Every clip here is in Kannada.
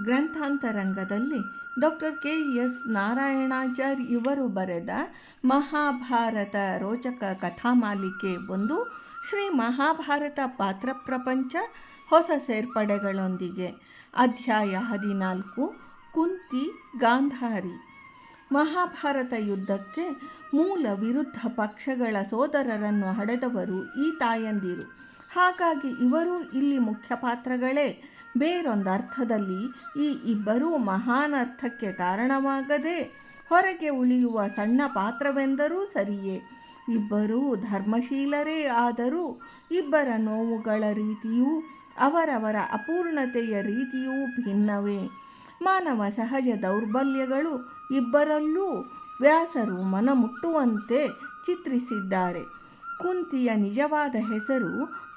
ಗ್ರಂಥಾಂತರಂಗದಲ್ಲಿ ಡಾಕ್ಟರ್ ಕೆ ಎಸ್ ನಾರಾಯಣಾಚಾರ್ ಇವರು ಬರೆದ ಮಹಾಭಾರತ ರೋಚಕ ಕಥಾಮಾಲಿಕೆ ಒಂದು ಶ್ರೀ ಮಹಾಭಾರತ ಪಾತ್ರ ಪ್ರಪಂಚ ಹೊಸ ಸೇರ್ಪಡೆಗಳೊಂದಿಗೆ. ಅಧ್ಯಾಯ ಹದಿನಾಲ್ಕು, ಕುಂತಿ ಗಾಂಧಾರಿ. ಮಹಾಭಾರತ ಯುದ್ಧಕ್ಕೆ ಮೂಲ ವಿರುದ್ಧ ಪಕ್ಷಗಳ ಸೋದರರನ್ನು ಹಡೆದವರು ಈ ತಾಯಂದಿರು. ಹಾಗಾಗಿ ಇವರು ಇಲ್ಲಿ ಮುಖ್ಯ ಪಾತ್ರಗಳೇ. ಬೇರೊಂದು ಅರ್ಥದಲ್ಲಿ ಈ ಇಬ್ಬರೂ ಮಹಾನ್ ಅರ್ಥಕ್ಕೆ ಕಾರಣವಾಗದೆ ಹೊರಗೆ ಉಳಿಯುವ ಸಣ್ಣ ಪಾತ್ರವೆಂದರೂ ಸರಿಯೇ. ಇಬ್ಬರೂ ಧರ್ಮಶೀಲರೇ ಆದರೂ ಇಬ್ಬರ ನೋವುಗಳ ರೀತಿಯೂ ಅವರವರ ಅಪೂರ್ಣತೆಯ ರೀತಿಯೂ ಭಿನ್ನವೇ. ಮಾನವ ಸಹಜ ದೌರ್ಬಲ್ಯಗಳು ಇಬ್ಬರಲ್ಲೂ ವ್ಯಾಸರು ಮನಮುಟ್ಟುವಂತೆ ಚಿತ್ರಿಸಿದ್ದಾರೆ. ಕುಂತಿಯ ನಿಜವಾದ ಹೆಸರು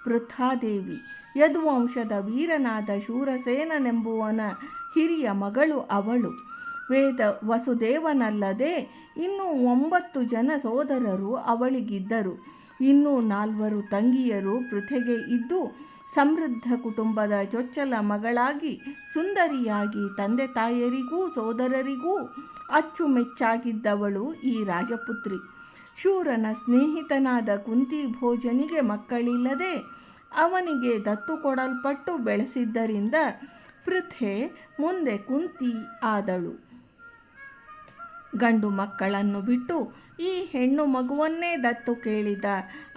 ಪೃಥಾದೇವಿ ಯದುವಂಶದ ವೀರನಾದ ಶೂರಸೇನನೆಂಬುವನ ಹಿರಿಯ ಮಗಳು ಅವಳು. ವೇದ ವಸುದೇವನಲ್ಲದೆ ಇನ್ನೂ ಒಂಬತ್ತು ಜನ ಸೋದರರು ಅವಳಿಗಿದ್ದರು. ಇನ್ನೂ ನಾಲ್ವರು ತಂಗಿಯರು ಪೃಥೆಗೆ ಇದ್ದು, ಸಮೃದ್ಧ ಕುಟುಂಬದ ಚೊಚ್ಚಲ ಮಗಳಾಗಿ, ಸುಂದರಿಯಾಗಿ ತಂದೆ ತಾಯರಿಗೂ ಸೋದರರಿಗೂ ಅಚ್ಚುಮೆಚ್ಚಾಗಿದ್ದವಳು ಈ ರಾಜಪುತ್ರಿ. ಶೂರನ ಸ್ನೇಹಿತನಾದ ಕುಂತಿ ಭೋಜನಿಗೆ ಮಕ್ಕಳಿಲ್ಲದೆ ಅವನಿಗೆ ದತ್ತು ಕೊಡಲ್ಪಟ್ಟು ಬೆಳೆಸಿದ್ದರಿಂದ ಪೃಥೆ ಮುಂದೆ ಕುಂತಿ ಆದಳು. ಗಂಡು ಮಕ್ಕಳನ್ನು ಬಿಟ್ಟು ಈ ಹೆಣ್ಣು ಮಗುವನ್ನೇ ದತ್ತು ಕೇಳಿದ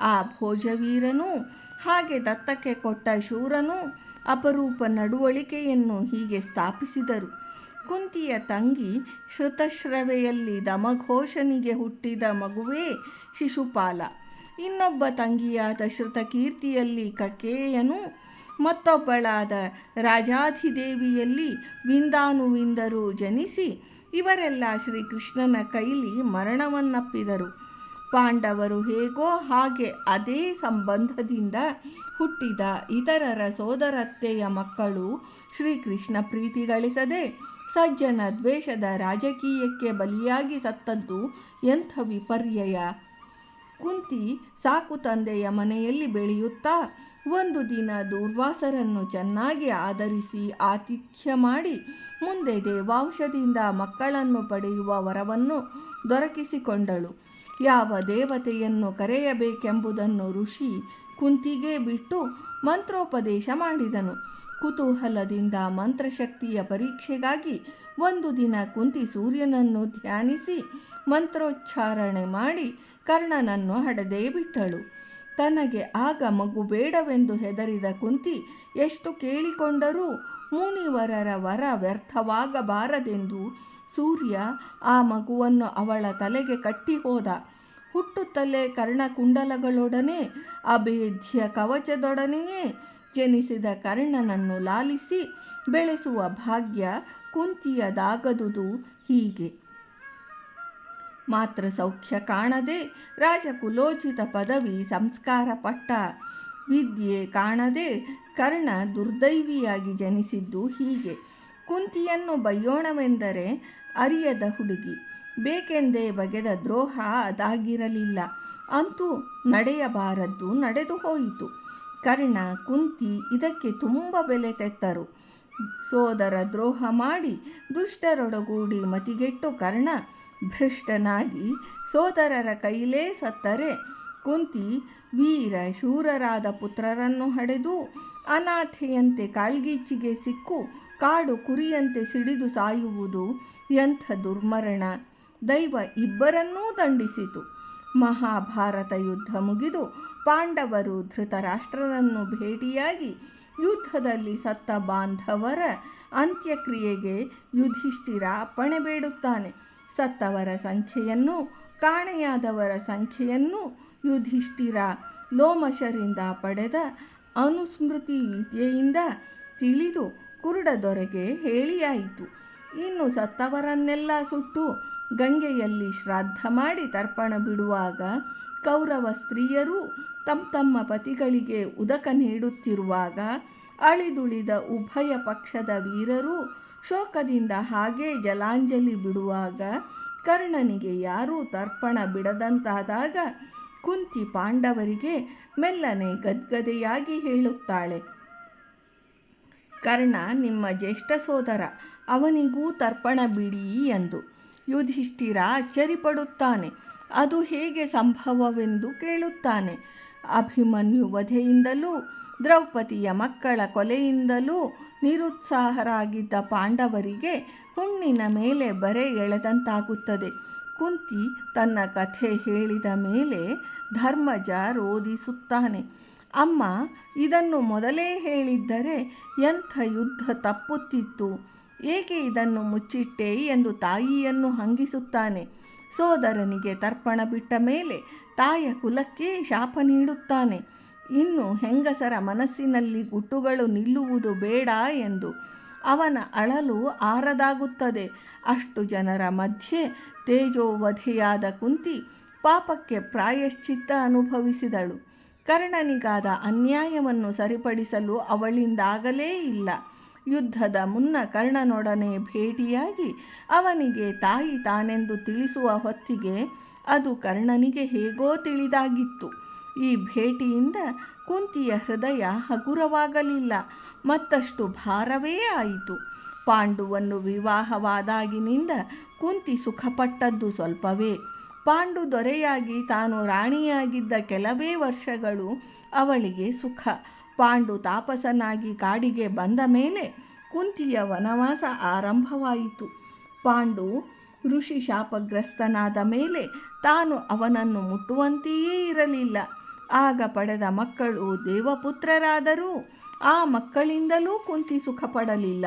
ಆ ಭೋಜವೀರನು, ಹಾಗೆ ದತ್ತಕ್ಕೆ ಕೊಟ್ಟ ಶೂರನು ಅಪರೂಪ ನಡುವಳಿಕೆಯನ್ನು ಹೀಗೆ ಸ್ಥಾಪಿಸಿದರು. ಕುಂತಿಯ ತಂಗಿ ಶ್ರುತಶ್ರವೆಯಲ್ಲಿ ದಮಘೋಷನಿಗೆ ಹುಟ್ಟಿದ ಮಗುವೇ ಶಿಶುಪಾಲ. ಇನ್ನೊಬ್ಬ ತಂಗಿಯಾದ ಶ್ರುತಕೀರ್ತಿಯಲ್ಲಿ ಕಕೇಯನು ಮತ್ತೊಬ್ಬಳಾದ ರಾಜಾಧಿದೇವಿಯಲ್ಲಿ ವಿಂದಾನುವಿಂದರು ಜನಿಸಿ, ಇವರೆಲ್ಲ ಶ್ರೀಕೃಷ್ಣನ ಕೈಲಿ ಮರಣವನ್ನಪ್ಪಿದರು. ಪಾಂಡವರು ಹೇಗೋ ಹಾಗೆ ಅದೇ ಸಂಬಂಧದಿಂದ ಹುಟ್ಟಿದ ಇತರರ ಸೋದರತ್ತೆಯ ಮಕ್ಕಳು ಶ್ರೀಕೃಷ್ಣ ಪ್ರೀತಿ ಗಳಿಸದೆ ಸಜ್ಜನ ದ್ವೇಷದ ರಾಜಕೀಯಕ್ಕೆ ಬಲಿಯಾಗಿ ಸತ್ತದ್ದು ಎಂಥ ವಿಪರ್ಯಯ? ಕುಂತಿ ಸಾಕು ತಂದೆಯ ಮನೆಯಲ್ಲಿ ಬೆಳೆಯುತ್ತಾ, ಒಂದು ದಿನ ದೂರ್ವಾಸರನ್ನು ಚೆನ್ನಾಗಿ ಆದರಿಸಿ ಆತಿಥ್ಯ ಮಾಡಿ, ಮುಂದೆ ದೇವಾಂಶದಿಂದ ಮಕ್ಕಳನ್ನು ಪಡೆಯುವ ವರವನ್ನು ದೊರಕಿಸಿಕೊಂಡಳು. ಯಾವ ದೇವತೆಯನ್ನು ಕರೆಯಬೇಕೆಂಬುದನ್ನು ಋಷಿ ಕುಂತಿಗೆ ಬಿಟ್ಟು ಮಂತ್ರೋಪದೇಶ ಮಾಡಿದನು. ಕುತೂಹಲದಿಂದ ಮಂತ್ರಶಕ್ತಿಯ ಪರೀಕ್ಷೆಗಾಗಿ ಒಂದು ದಿನ ಕುಂತಿ ಸೂರ್ಯನನ್ನು ಧ್ಯಾನಿಸಿ ಮಂತ್ರೋಚ್ಚಾರಣೆ ಮಾಡಿ ಕರ್ಣನನ್ನು ಹಡದೇ ಬಿಟ್ಟಳು. ತನಗೆ ಆಗ ಮಗು ಬೇಡವೆಂದು ಹೆದರಿದ ಕುಂತಿ ಎಷ್ಟು ಕೇಳಿಕೊಂಡರೂ ಮುನಿವರರ ವರ ವ್ಯರ್ಥವಾಗಬಾರದೆಂದು ಸೂರ್ಯ ಆ ಮಗುವನ್ನು ಅವಳ ತಲೆಗೆ ಕಟ್ಟಿ ಹೋದ ಹುಟ್ಟುತ್ತಲೇ ಕರ್ಣಕುಂಡಲಗಳೊಡನೆ ಅಭೇದ್ಯ ಕವಚದೊಡನೆಯೇ ಜನಿಸಿದ ಕರ್ಣನನ್ನು ಲಾಲಿಸಿ ಬೆಳೆಸುವ ಭಾಗ್ಯ ಕುಂತಿಯದಾಗದುದು ಹೀಗೆ. ಮಾತ್ರ ಸೌಖ್ಯ ಕಾಣದೆ ರಾಜಕುಲೋಚಿತ ಪದವಿ ಸಂಸ್ಕಾರ ಪಟ್ಟ ವಿದ್ಯೆ ಕಾಣದೆ ಕರ್ಣ ದುರ್ದೈವಿಯಾಗಿ ಜನಿಸಿದ್ದು ಹೀಗೆ. ಕುಂತಿಯನ್ನು ಬಯ್ಯೋಣವೆಂದರೆ ಅರಿಯದ ಹುಡುಗಿ. ಬೇಕೆಂದೇ ಬಗೆದ ದ್ರೋಹ ಅದಾಗಿರಲಿಲ್ಲ. ಅಂತೂ ನಡೆಯಬಾರದ್ದು ನಡೆದು ಹೋಯಿತು. ಕರ್ಣ ಕುಂತಿ ಇದಕ್ಕೆ ತುಂಬ ಬೆಲೆ ತೆತ್ತರು. ಸೋದರ ದ್ರೋಹ ಮಾಡಿ ದುಷ್ಟರೊಡಗೂಡಿ ಮತಿಗೆಟ್ಟು ಕರ್ಣ ಭ್ರಷ್ಟನಾಗಿ ಸೋದರರ ಕೈಲೇ ಸತ್ತರೆ. ಕುಂತಿ ವೀರ ಶೂರರಾದ ಪುತ್ರರನ್ನು ಹಡೆದು ಅನಾಥೆಯಂತೆ ಕಾಳ್ಗೀಚಿಗೆ ಸಿಕ್ಕು ಕಾಡು ಕುರಿಯಂತೆ ಸಿಡಿದು ಸಾಯುವುದು ಎಂಥ ದುರ್ಮರಣ. ದೈವ ಇಬ್ಬರನ್ನೂ ದಂಡಿಸಿತು. ಮಹಾಭಾರತ ಯುದ್ಧ ಮುಗಿದು ಪಾಂಡವರು ಧೃತರಾಷ್ಟ್ರರನ್ನು ಭೇಟಿಯಾಗಿ ಯುದ್ಧದಲ್ಲಿ ಸತ್ತ ಬಾಂಧವರ ಅಂತ್ಯಕ್ರಿಯೆಗೆ ಯುಧಿಷ್ಠಿರ ಅಪ್ಪಣೆ ಬೇಡುತ್ತಾನೆ. ಸತ್ತವರ ಸಂಖ್ಯೆಯನ್ನು, ಕಾಣೆಯಾದವರ ಸಂಖ್ಯೆಯನ್ನು ಯುಧಿಷ್ಠಿರ ಲೋಮಶರಿಂದ ಪಡೆದ ಅನುಸ್ಮೃತಿ ವಿದ್ಯೆಯಿಂದ ತಿಳಿದು ಕುರುಡ ದೊರೆಗೆ ಹೇಳಿಯಾಯಿತು. ಇನ್ನು ಸತ್ತವರನ್ನೆಲ್ಲ ಸುಟ್ಟು ಗಂಗೆಯಲ್ಲಿ ಶ್ರಾದ್ದ ಮಾಡಿ ತರ್ಪಣ ಬಿಡುವಾಗ ಕೌರವ ಸ್ತ್ರೀಯರು ತಮ್ಮ ತಮ್ಮ ಪತಿಗಳಿಗೆ ಉದಕ ನೀಡುತ್ತಿರುವಾಗ ಅಳಿದುಳಿದ ಉಭಯ ಪಕ್ಷದ ವೀರರು ಶೋಕದಿಂದ ಹಾಗೇ ಜಲಾಂಜಲಿ ಬಿಡುವಾಗ ಕರ್ಣನಿಗೆ ಯಾರೂ ತರ್ಪಣ ಬಿಡದಂತಾದಾಗ ಕುಂತಿ ಪಾಂಡವರಿಗೆ ಮೆಲ್ಲನೆ ಗದ್ಗದೆಯಾಗಿ ಹೇಳುತ್ತಾಳೆ. ಕರ್ಣ, ನಿಮ್ಮ ಜ್ಯೇಷ್ಠ ಸೋದರ, ಅವನಿಗೂ ತರ್ಪಣ ಬಿಡಿ ಎಂದು. ಯುಧಿಷ್ಠಿರ ಅಚ್ಚರಿಪಡುತ್ತಾನೆ ಅದು ಹೇಗೆ ಸಂಭವವೆಂದು ಕೇಳುತ್ತಾನೆ. ಅಭಿಮನ್ಯು ವಧೆಯಿಂದಲೂ ದ್ರೌಪದಿಯ ಮಕ್ಕಳ ಕೊಲೆಯಿಂದಲೂ ನಿರುತ್ಸಾಹರಾಗಿದ್ದ ಪಾಂಡವರಿಗೆ ಹುಣ್ಣಿನ ಮೇಲೆ ಬರೆ ಎಳೆದಂತಾಗುತ್ತದೆ. ಕುಂತಿ ತನ್ನ ಕಥೆ ಹೇಳಿದ ಮೇಲೆ ಧರ್ಮಜ ರೋಧಿಸುತ್ತಾನೆ. ಅಮ್ಮ, ಇದನ್ನು ಮೊದಲೇ ಹೇಳಿದ್ದರೆ ಎಂಥ ಯುದ್ಧ ತಪ್ಪುತ್ತಿತ್ತು? ಏಕೆ ಇದನ್ನು ಮುಚ್ಚಿಟ್ಟೆ ಎಂದು ತಾಯಿಯನ್ನು ಹಂಗಿಸುತ್ತಾನೆ? ಸೋದರನಿಗೆ ತರ್ಪಣ ಬಿಟ್ಟ ಮೇಲೆ ತಾಯ ಕುಲಕ್ಕೆ ಶಾಪ ನೀಡುತ್ತಾನೆ. ಇನ್ನು ಹೆಂಗಸರ ಮನಸ್ಸಿನಲ್ಲಿ ಗುಟ್ಟುಗಳು ನಿಲ್ಲುವುದು ಬೇಡ ಎಂದು ಅವನ ಅಳಲು ಆರದಾಗುತ್ತದೆ. ಅಷ್ಟು ಜನರ ಮಧ್ಯೆ ತೇಜೋವಧೆಯಾದ ಕುಂತಿ ಪಾಪಕ್ಕೆ ಪ್ರಾಯಶ್ಚಿತ್ತ ಅನುಭವಿಸಿದಳು. ಕರ್ಣನಿಗಾದ ಅನ್ಯಾಯವನ್ನು ಸರಿಪಡಿಸಲು ಅವಳಿಂದಾಗಲೇ ಇಲ್ಲ. ಯುದ್ಧದ ಮುನ್ನ ಕರ್ಣನೊಡನೆ ಭೇಟಿಯಾಗಿ ಅವನಿಗೆ ತಾಯಿ ತಾನೆಂದು ತಿಳಿಸುವ ಹೊತ್ತಿಗೆ ಅದು ಕರ್ಣನಿಗೆ ಹೇಗೋ ತಿಳಿದಾಗಿತ್ತು. ಈ ಭೇಟಿಯಿಂದ ಕುಂತಿಯ ಹೃದಯ ಹಗುರವಾಗಲಿಲ್ಲ. ಮತ್ತಷ್ಟು ಭಾರವೇ ಆಯಿತು. ಪಾಂಡುವನ್ನು ವಿವಾಹವಾದಾಗಿನಿಂದ ಕುಂತಿ ಸುಖಪಟ್ಟದ್ದು ಸ್ವಲ್ಪವೇ. ಪಾಂಡು ದೊರೆಯಾಗಿ ತಾನು ರಾಣಿಯಾಗಿದ್ದ ಕೆಲವೇ ವರ್ಷಗಳು ಅವಳಿಗೆ ಸುಖ. ಪಾಂಡು ತಾಪಸನಾಗಿ ಕಾಡಿಗೆ ಬಂದ ಮೇಲೆ ಕುಂತಿಯ ವನವಾಸ ಆರಂಭವಾಯಿತು. ಪಾಂಡು ಋಷಿ ಶಾಪಗ್ರಸ್ತನಾದ ಮೇಲೆ ತಾನು ಅವನನ್ನು ಮುಟ್ಟುವಂತೆಯೇ ಇರಲಿಲ್ಲ. ಆಗ ಪಡೆದ ಮಕ್ಕಳು ದೇವಪುತ್ರರಾದರೂ ಆ ಮಕ್ಕಳಿಂದಲೂ ಕುಂತಿ ಸುಖ ಪಡಲಿಲ್ಲ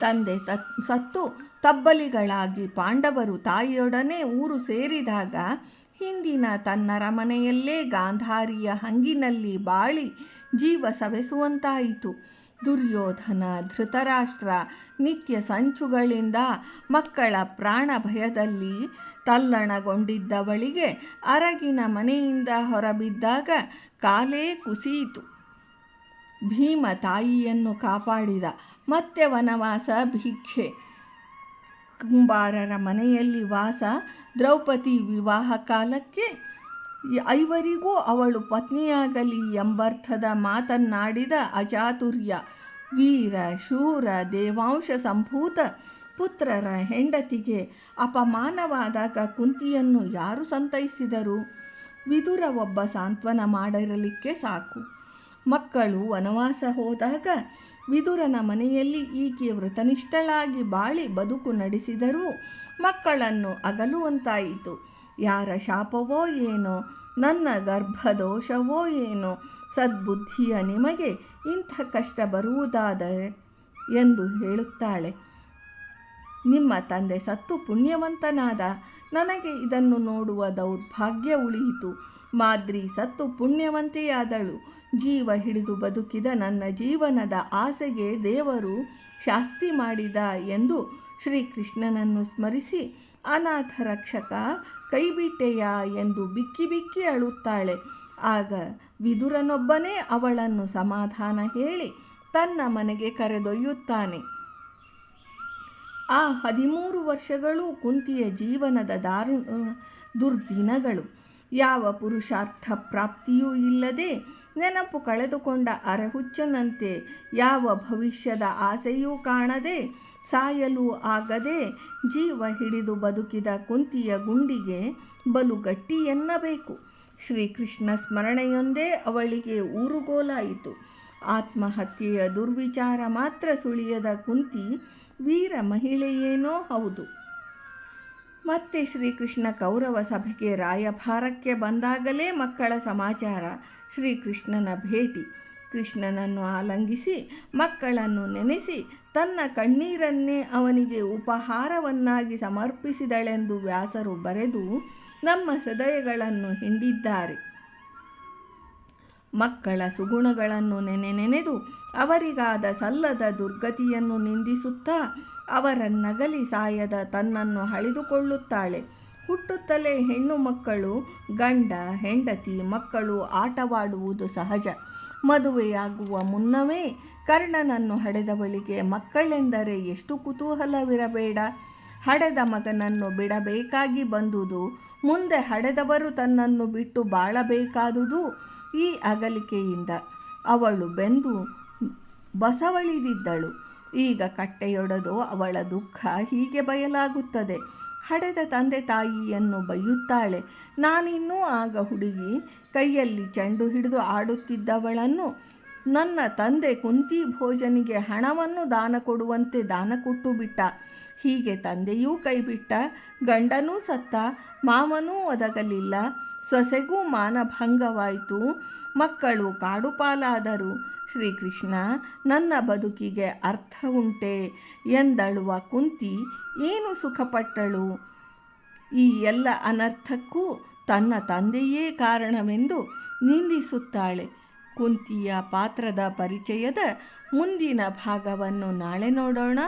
ತಂದೆ ತತ್ ಸತ್ತು, ತಬ್ಬಲಿಗಳಾಗಿ ಪಾಂಡವರು ತಾಯಿಯೊಡನೆ ಊರು ಸೇರಿದಾಗ ಹಿಂದಿನ ತನ್ನರ ಮನೆಯಲ್ಲೇ ಗಾಂಧಾರಿಯ ಹಂಗಿನಲ್ಲಿ ಬಾಳಿ ಜೀವ ಸವೆಸುವಂತಾಯಿತು. ದುರ್ಯೋಧನ, ಧೃತರಾಷ್ಟ್ರ, ನಿತ್ಯ ಸಂಚುಗಳಿಂದ ಮಕ್ಕಳ ಪ್ರಾಣ ಭಯದಲ್ಲಿ ತಲ್ಲಣಗೊಂಡಿದ್ದವಳಿಗೆ ಅರಗಿನ ಮನೆಯಿಂದ ಹೊರಬಿದ್ದಾಗ ಕಾಲೇ ಕುಸಿಯಿತು. ಭೀಮ ತಾಯಿಯನ್ನು ಕಾಪಾಡಿದ ಮತ್ತೆ ವನವಾಸ ಭಿಕ್ಷೆ. ಕುಂಬಾರರ ಮನೆಯಲ್ಲಿ ವಾಸ ದ್ರೌಪದಿ ವಿವಾಹ ಕಾಲಕ್ಕೆ ಐವರಿಗೂ ಅವಳು ಪತ್ನಿಯಾಗಲಿ ಎಂಬರ್ಥದ ಮಾತನ್ನಾಡಿದ ಅಜಾತುರ್ಯ, ವೀರ, ಶೂರ, ದೇವಾಂಶ ಸಂಭೂತ ಪುತ್ರರ ಹೆಂಡತಿಗೆ ಅಪಮಾನವಾದಾಗ ಕುಂತಿಯನ್ನು ಯಾರು ಸಂತೈಸಿದರು? ವಿದುರ ಒಬ್ಬ ಸಾಂತ್ವನ ಮಾಡಿರಲಿಕ್ಕೆ ಸಾಕು. ಮಕ್ಕಳು ವನವಾಸ ಹೋದಾಗ ವಿದುರನ ಮನೆಯಲ್ಲಿ ಈಕೆ ವ್ರತನಿಷ್ಠಳಾಗಿ ಬಾಳಿ ಬದುಕು ನಡೆಸಿದರೂ ಮಕ್ಕಳನ್ನು ಅಗಲುವಂತಾಯಿತು. ಯಾರ ಶಾಪವೋ ಏನೋ, ನನ್ನ ಗರ್ಭದೋಷವೋ ಏನೋ, ಸದ್ಬುದ್ಧಿಯ ನಿಮಗೆ ಇಂಥ ಕಷ್ಟ ಬರುವುದಾದರೆ ಎಂದು ಹೇಳುತ್ತಾಳೆ. ನಿಮ್ಮ ತಂದೆ ಸತ್ತು ಪುಣ್ಯವಂತನಾದ ನನಗೆ ಇದನ್ನು ನೋಡುವ ದೌರ್ಭಾಗ್ಯ ಉಳಿಯಿತು. ಮಾದ್ರಿ ಸತ್ತು ಪುಣ್ಯವಂತೆಯಾದಳು. ಜೀವ ಹಿಡಿದು ಬದುಕಿದ ನನ್ನ ಜೀವನದ ಆಸೆಗೆ ದೇವರು ಶಾಸ್ತಿ ಮಾಡಿದ ಎಂದು ಶ್ರೀಕೃಷ್ಣನನ್ನು ಸ್ಮರಿಸಿ, ಅನಾಥ ರಕ್ಷಕ ಕೈಬಿಟ್ಟೆಯ? ಎಂದು ಬಿಕ್ಕಿ ಬಿಕ್ಕಿ ಅಳುತ್ತಾಳೆ. ಆಗ ವಿದುರನೊಬ್ಬನೇ ಅವಳನ್ನು ಸಮಾಧಾನ ಹೇಳಿ ತನ್ನ ಮನೆಗೆ ಕರೆದೊಯ್ಯುತ್ತಾನೆ. ಆ ಹದಿಮೂರು ವರ್ಷಗಳು ಕುಂತಿಯ ಜೀವನದ ದಾರು ದುರ್ದಿನಗಳು. ಯಾವ ಪುರುಷಾರ್ಥ ಪ್ರಾಪ್ತಿಯೂ ಇಲ್ಲದೆ ನೆನಪು ಕಳೆದುಕೊಂಡ ಅರೆಹುಚ್ಚನಂತೆ ಯಾವ ಭವಿಷ್ಯದ ಆಸೆಯೂ ಕಾಣದೆ ಸಾಯಲು ಆಗದೆ ಜೀವ ಹಿಡಿದು ಬದುಕಿದ ಕುಂತಿಯ ಗುಂಡಿಗೆ ಬಲು ಗಟ್ಟಿ ಎನ್ನಬೇಕು. ಶ್ರೀಕೃಷ್ಣ ಸ್ಮರಣೆಯೊಂದೇ ಅವಳಿಗೆ ಊರುಗೋಲಾಯಿತು. ಆತ್ಮಹತ್ಯೆಯ ದುರ್ವಿಚಾರ ಮಾತ್ರ ಸುಳಿಯದ ಕುಂತಿ ವೀರ ಮಹಿಳೆಯೇನೋ ಹೌದು. ಮತ್ತೆ ಶ್ರೀಕೃಷ್ಣ ಕೌರವ ಸಭೆಗೆ ರಾಯಭಾರಕ್ಕೆ ಬಂದಾಗಲೇ ಮಕ್ಕಳ ಸಮಾಚಾರ. ಶ್ರೀಕೃಷ್ಣನ ಭೇಟಿ. ಕೃಷ್ಣನನ್ನು ಆಲಂಗಿಸಿ, ಮಕ್ಕಳನ್ನು ನೆನೆಸಿ, ತನ್ನ ಕಣ್ಣೀರನ್ನೇ ಅವನಿಗೆ ಉಪಹಾರವನ್ನಾಗಿ ಸಮರ್ಪಿಸಿದಳೆಂದು ವ್ಯಾಸರು ಬರೆದು ನಮ್ಮ ಹೃದಯಗಳನ್ನು ಹಿಂಡಿದ್ದಾರೆ. ಮಕ್ಕಳ ಸುಗುಣಗಳನ್ನು ನೆನೆ ನೆನೆದು ಅವರಿಗಾದ ಸಲ್ಲದ ದುರ್ಗತಿಯನ್ನು ನಿಂದಿಸುತ್ತಾ ಅವರನ್ನಗಲಿ ಸಾಯದ ತನ್ನನ್ನು ಹಳಿದುಕೊಳ್ಳುತ್ತಾಳೆ ಹುಟ್ಟುತ್ತಲೇ ಹೆಣ್ಣು ಮಕ್ಕಳು, ಗಂಡ, ಹೆಂಡತಿ ಮಕ್ಕಳು ಆಟವಾಡುವುದು ಸಹಜ. ಮದುವೆಯಾಗುವ ಮುನ್ನವೇ ಕರ್ಣನನ್ನು ಹಡೆದವಳಿಗೆ ಮಕ್ಕಳೆಂದರೆ ಎಷ್ಟು ಕುತೂಹಲವಿರಬೇಡ. ಹಡೆದ ಮಗನನ್ನು ಬಿಡಬೇಕಾಗಿ ಬಂದುದು. ಮುಂದೆ ಹಡೆದವರು ತನ್ನನ್ನು ಬಿಟ್ಟು ಬಾಳಬೇಕಾದುದು ಈ ಅಗಲಿಕೆಯಿಂದ. ಅವಳು ಬೆಂದು ಬಸವಳಿದಿದ್ದಳು. ಈಗ ಕಟ್ಟೆಯೊಡೆದು ಅವಳ ದುಃಖ ಹೀಗೆ ಬಯಲಾಗುತ್ತದೆ. ಹಡೆದ ತಂದೆ ತಾಯಿಯನ್ನು ಬೈಯುತ್ತಾಳೆ. ನಾನಿನ್ನೂ ಆಗ ಹುಡುಗಿ ಕೈಯಲ್ಲಿ ಚೆಂಡು ಹಿಡಿದು ಆಡುತ್ತಿದ್ದವಳನ್ನು ನನ್ನ ತಂದೆ ಕುಂತಿ ಭೋಜನಿಗೆ ಹಣವನ್ನು ದಾನ ಕೊಡುವಂತೆ ದಾನ ಕೊಟ್ಟು ಬಿಟ್ಟ. ಹೀಗೆ ತಂದೆಯೂ ಕೈಬಿಟ್ಟ, ಗಂಡನೂ ಸತ್ತ, ಮಾವನೂ ಒದಗಲಿಲ್ಲ. ಸೊಸೆಗೂ ಮಾನಭಂಗವಾಯಿತು. ಮಕ್ಕಳು ಕಾಡುಪಾಲಾದರು. ಶ್ರೀಕೃಷ್ಣ, ನನ್ನ ಬದುಕಿಗೆ ಅರ್ಥ ಉಂಟೆ ಎಂದಳುವ ಕುಂತಿ ಏನು ಸುಖಪಟ್ಟಳು? ಈ ಎಲ್ಲ ಅನರ್ಥಕ್ಕೂ ತನ್ನ ತಂದೆಯೇ ಕಾರಣವೆಂದು ನಿಂದಿಸುತ್ತಾಳೆ. ಕುಂತಿಯ ಪಾತ್ರದ ಪರಿಚಯದ ಮುಂದಿನ ಭಾಗವನ್ನು ನಾಳೆ ನೋಡೋಣ.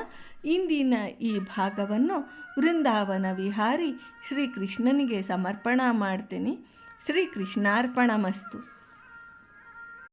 ಇಂದಿನ ಈ ಭಾಗವನ್ನು ವೃಂದಾವನ ವಿಹಾರಿ ಶ್ರೀಕೃಷ್ಣನಿಗೆ ಸಮರ್ಪಣಾ ಮಾಡ್ತೀನಿ. ಶ್ರೀಕೃಷ್ಣಾರ್ಪಣ ಮಸ್ತು